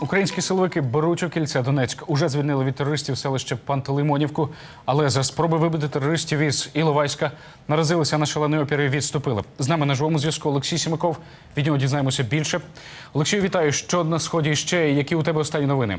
Українські силовики беруть у кільце Донецьк. Уже звільнили від терористів селище Пантелеймонівку, але за спроби вибити терористів із Іловайська наразилися на шалений опір і відступили. З нами на живому зв'язку Олексій Сімаков. Від нього дізнаємося більше. Олексію, вітаю. Що на сході ще? Які у тебе останні новини?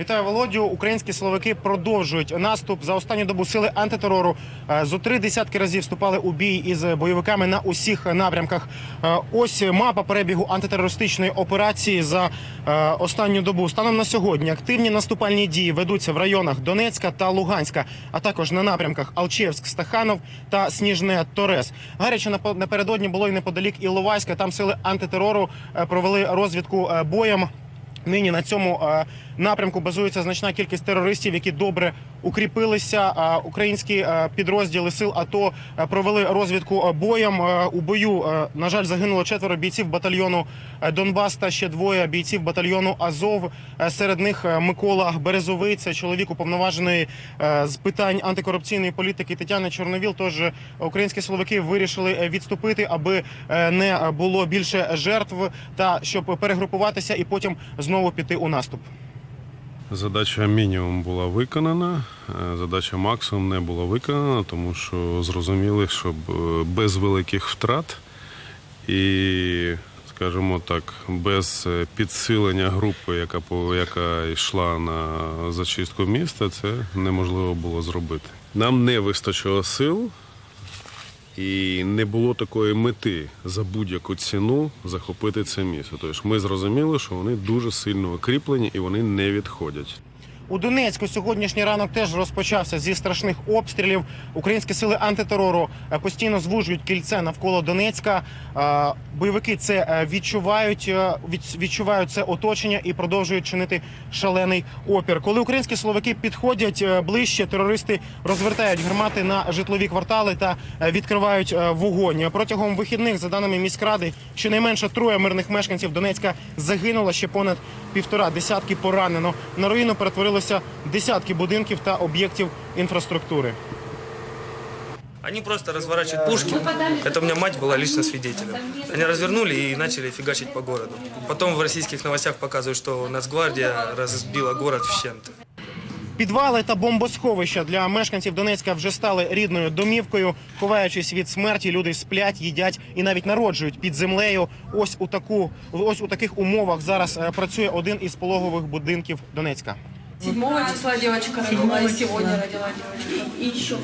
Вітаю Володю. Українські силовики продовжують наступ за останню добу сили антитерору. е, Зо три десятки разів вступали у бій із бойовиками на усіх напрямках. Е, Ось мапа перебігу антитерористичної операції за е, останню добу. Станом на сьогодні активні наступальні дії ведуться в районах Донецька та Луганська, а також на напрямках Алчевськ, Стаханов та Сніжне Торес. Гаряче напередодні було й неподалік Іловайська. Там сили антитерору провели розвідку боєм. Нині на цьому е, напрямку базується значна кількість терористів, які добре укріпилися. Українські підрозділи сил АТО е, провели розвідку е, боєм. Е, У бою, на жаль, загинуло четверо бійців батальйону Донбас та ще двоє бійців батальйону Азов. Серед них Микола Березовий, це чоловік уповноважений з питань антикорупційної політики Тетяни Чорновіл. Тож українські силовики вирішили відступити, аби не було більше жертв та щоб перегрупуватися і потім знову піти у наступ. Задача мінімум була виконана, е, задача максимум не була виконана, тому що зрозуміли, що е, без великих втрат і, скажімо так, без е, підсилення групи, яка яка йшла на зачистку міста, це неможливо було зробити. Нам не вистачило сил. І не було такої мети за будь-яку ціну захопити це місто. Тобто ми зрозуміли, що вони дуже сильно укріплені і вони не відходять. У Донецьку сьогоднішній ранок теж розпочався зі страшних обстрілів. Українські сили антитерору е, постійно звужують кільце навколо Донецька. Е, Бойовики це е, відчувають, відчувають це оточення і продовжують чинити шалений опір. Коли українські силовики підходять ближче, терористи розвертають гармати на житлові квартали та відкривають вогонь. Протягом вихідних, за даними міськради, щонайменше троє мирних мешканців Донецька загинуло ще понад півтора десятки поранено. На руїну перетворилося десятки будинків та об'єктів інфраструктури. Они просто разворачивают пушки. Это у меня мать была лично свидетелем. Они развернули и начали фигачить по городу. Потом в российских новостях показывают, что Нацгвардия разбила город в щент. Підвали та бомбосховища для мешканців Донецька вже стали рідною домівкою. Ховаючись від смерті, люди сплять, їдять і навіть народжують під землею. Ось у таку ось у таких умовах зараз е, працює один із пологових будинків Донецька. 7 числа девочка родила, и сегодня родила девочка. И еще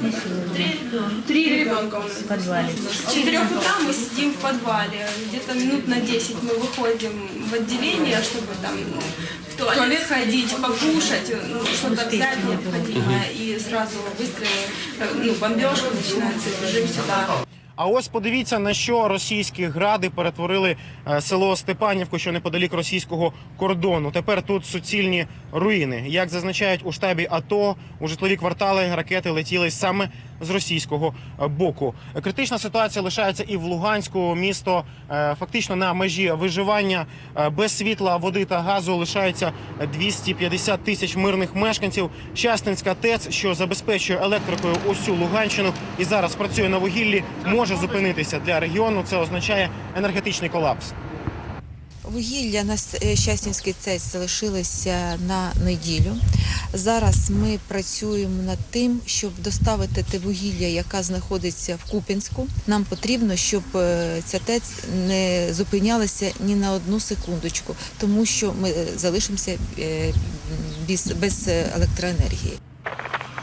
три ребенка у нас. в подвале. С 4 утра мы сидим в подвале. Где-то минут на 10 мы выходим в отделение, чтобы там ну, в туалет сходить, покушать, ну, что-то взять необходимое. И сразу выстрелы, э, ну, бомбежка начинается, бежим сюда. А ось подивіться на що російські гради перетворили е, село Степанівку, що неподалік російського кордону. Тепер тут суцільні руїни. Як зазначають у штабі АТО, у житлові квартали ракети летіли саме з російського е, боку. Критична ситуація лишається і в Луганську. Місто е, фактично на межі виживання Е, без світла, води та газу лишається 250 тисяч мирних мешканців. Щастинська ТЕЦ, що забезпечує електрикою усю Луганщину і зараз працює на вугіллі, може зупинитися для регіону. Це означає енергетичний колапс. Вугілля на е, Щастінський ЦЕС залишилося на неділю. Зараз ми працюємо над тим, щоб доставити те вугілля, яке знаходиться в Купінську. Нам потрібно, щоб е, ця ТЕЦ не зупинялася ні на одну секундочку, тому що ми е, залишимося без, електроенергії.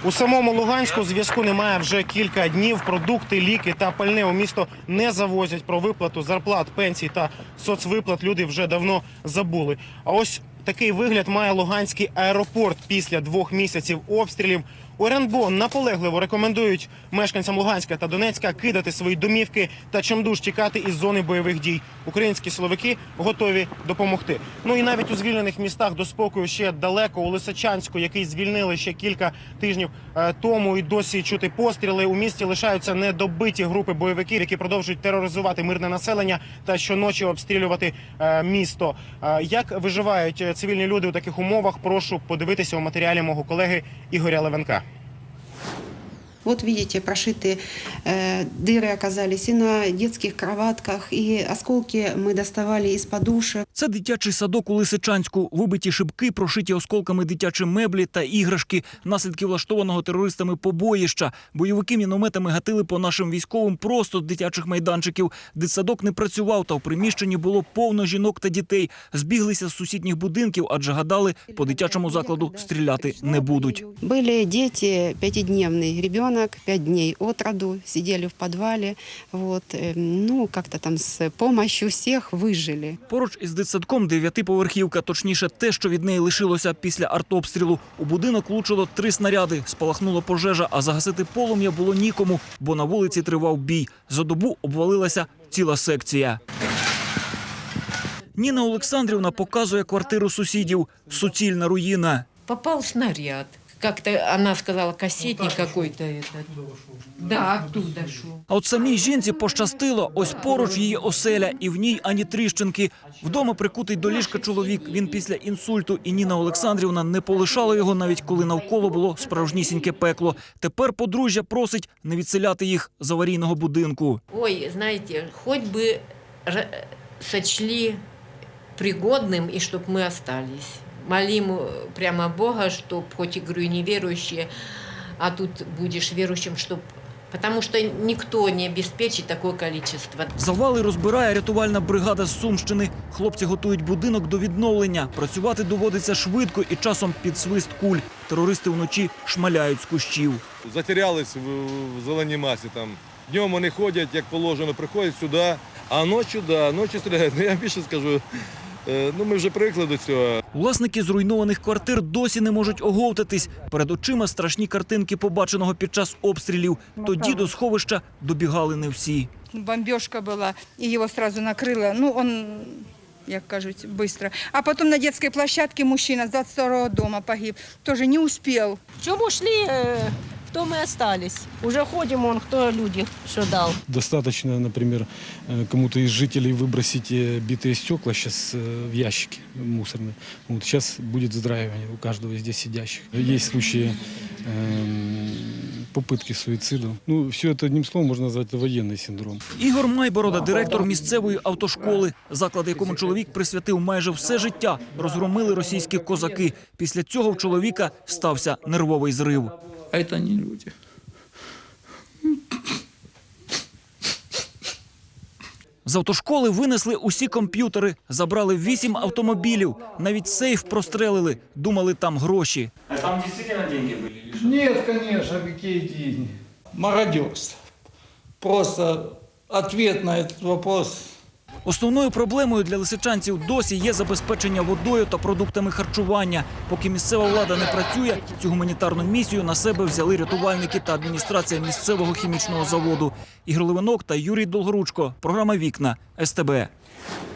У самому Луганську зв'язку немає вже кілька днів. Продукти, ліки та пальне у місто не завозять про виплату зарплат, пенсій та соцвиплат. Люди вже давно забули. А ось такий вигляд має Луганський аеропорт після двох місяців обстрілів. У РНБО наполегливо рекомендують мешканцям Луганська та Донецька кидати свої домівки та чимдуж тікати із зони бойових дій. Українські силовики готові допомогти. Ну і навіть у звільнених містах до спокою ще далеко у Лисичанську, який звільнили ще кілька тижнів е, тому, і досі чути постріли. У місті лишаються недобиті групи бойовиків, які продовжують тероризувати мирне населення та щоночі обстрілювати е, місто. Е, Як виживають цивільні люди у таких умовах? Прошу подивитися у матеріалі мого колеги Ігоря Левенка. Вот видите, прошиты э, дыры оказались и на детских кроватках, и осколки мы доставали из подушек. Це дитячий садок у Лисичанську. Вибиті шибки, прошиті осколками дитячі меблі та іграшки. Наслідки влаштованого терористами побоїща. Бойовики мінометами гатили по нашим військовим просто з дитячих майданчиків. Дитсадок не працював, та в приміщенні було повно жінок та дітей. Збіглися з сусідніх будинків, адже гадали, по дитячому закладу стріляти не будуть. Были дети, пятидневный ребенок, пять дней от роду, сидели в подвале. Вот, э, ну, как-то там с помощью всех выжили. Поруч із дитсадком дев'ятиповерхівка, точніше, те, що від неї лишилося після артобстрілу. У будинок влучило три снаряди, спалахнула пожежа, а загасити полум'я було нікому, бо на вулиці тривав бій. За добу обвалилася ціла секція. Ніна Олександрівна показує квартиру сусідів. Суцільна руїна. Попал снаряд. Как-то она сказала, кассетник какой-то этот. Да, оттуда шел. А от самій жінці пощастило. Ось поруч її оселя, і в ній ані тріщинки. Вдома прикутий до ліжка чоловік. Він після інсульту, і Ніна Олександрівна не полишала його, навіть коли навколо було справжнісіньке пекло. Тепер подружжя просить не відселяти їх з аварійного будинку. Ой, знаете, хоть бы р- сочли пригодным, и чтобы мы остались. Молим э, прямо Бога, чтоб, хоть и говорю, и неверующие, а тут будешь верующим, чтоб... Потому что никто не обеспечит такое количество. Завали розбирає рятувальна бригада з Сумщини. Хлопці готують будинок до відновлення. Працювати доводиться швидко і часом під свист куль. Терористи вночі шмаляють з кущів. затерялись в, в зеленій масі. Там. Днем вони ходять, як положено, приходять сюди, а ночі, да, ночі стріляють. Ну, я більше скажу, ну, ми вже привикли до цього. Власники зруйнованих квартир досі не можуть оговтатись. Перед очима страшні картинки, побаченого під час обстрілів. Тоді до сховища добігали не всі. бомбежка была, и его сразу накрыло. Ну, он, як кажуть, быстро. А потом на детской площадке мужчина с 22 дома погиб. Тоже не успел. В чому шли, э, в том и остались. Уже ходим, он кто люди, что дал. Достаточно, например, э, кому-то из жителей выбросить э, битые стекла сейчас в ящики мусорные. Вот сейчас будет здравивание у каждого здесь сидящих. Есть случаи эм, попытки суицида. Ну, все это одним словом можно назвать это военный синдром. Ігор Майборода, директор місцевої автошколи, заклад, якому чоловік присвятив майже все життя, розгромили російські козаки. Після цього в чоловіка стався нервовий зрив. А это не люди. З автошколи винесли усі комп'ютери, забрали вісім автомобілів, навіть сейф прострелили, думали там гроші. Нет, конечно, какие деньги. Мародерство. Просто ответ на этот вопрос Основною проблемою для лисичанців досі є забезпечення водою та продуктами харчування. Поки місцева влада не працює, цю гуманітарну місію на себе взяли рятувальники та адміністрація місцевого хімічного заводу. Ігор Левинок та Юрій Долгоручко. Програма Вікна СТБ.